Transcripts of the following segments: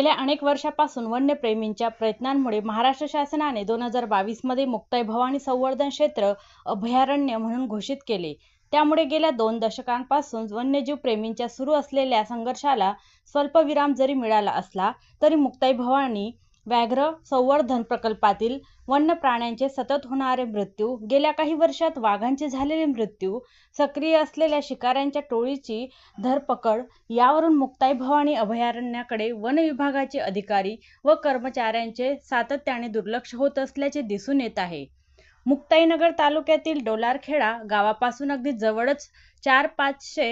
गेल्या अनेक वर्षापासून वन्यप्रेमींच्या प्रयत्नांमुळे महाराष्ट्र शासनाने दोन हजार बावीसमध्ये मुक्ताई भवानी संवर्धन क्षेत्र अभयारण्य म्हणून घोषित केले. त्यामुळे गेल्या दोन दशकांपासून वन्यजीव प्रेमींच्या सुरू असलेल्या संघर्षाला स्वल्पविराम जरी मिळाला असला तरी मुक्ताई भवानी व्याघ्र संवर्धन प्रकल्पातील वन्य प्राण्यांचे सतत होणारे मृत्यू, गेल्या काही वर्षात वाघांचे झालेले मृत्यू, सक्रिय असलेल्या शिकाऱ्यांच्या टोळीची धरपकड यावरून मुक्ताई भवानी अभयारण्याकडे वन विभागाचे अधिकारी व कर्मचाऱ्यांचे सातत्याने दुर्लक्ष होत असल्याचे दिसून येत आहे. मुक्ताईनगर तालुक्यातील डोलारखेडा गावापासून अगदी जवळच चार-पाचशे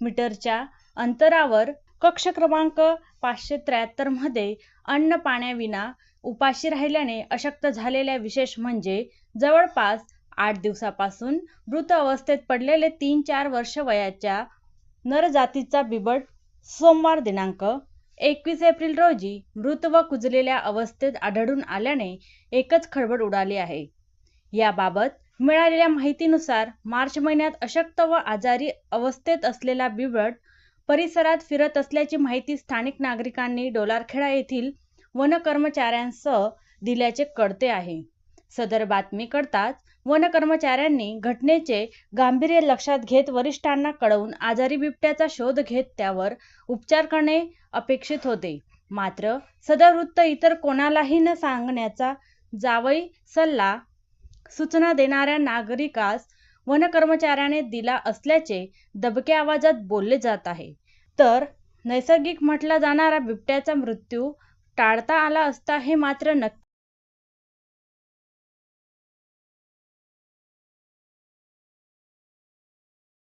मीटरच्या अंतरावर कक्ष क्रमांक पाचशे त्र्याहत्तरमध्ये अन्न-पाण्याविना उपाशी राहिल्याने अशक्त झालेल्या विशेष म्हणजे जवळपास आठ दिवसापासून मृत अवस्थेत पडलेले तीन-चार वर्ष वयाच्या नर जातीचा बिबट सोमवार दिनांक एकवीस एप्रिल रोजी मृत व कुजलेल्या अवस्थेत आढळून आल्याने एकच खळबळ उडाली आहे. याबाबत मिळालेल्या माहितीनुसार मार्च महिन्यात अशक्त व आजारी अवस्थेत असलेला बिबट परिसरात फिरत असल्याची माहिती स्थानिक नागरिकांनी डोलारखेडा येथील वन कर्मचाऱ्यांसह दिल्याचे कळते आहे. सदर बातमी कळताच वनकर्मचाऱ्यांनी घटनेचे गांभीर्य लक्षात घेत वरिष्ठांना कळवून आजारी बिबट्याचा शोध घेत त्यावर उपचार करणे अपेक्षित होते. मात्र सदर वृत्त इतर कोणालाही न सांगण्याचा जावई सल्ला सूचना देणाऱ्या नागरिकास वन कर्मचाऱ्याने दिला असल्याचे दबक्या आवाजात बोलले जात आहे. तर नैसर्गिक म्हटला जाणारा बिबट्याचा मृत्यू टाळता आला असता हे मात्र नक्की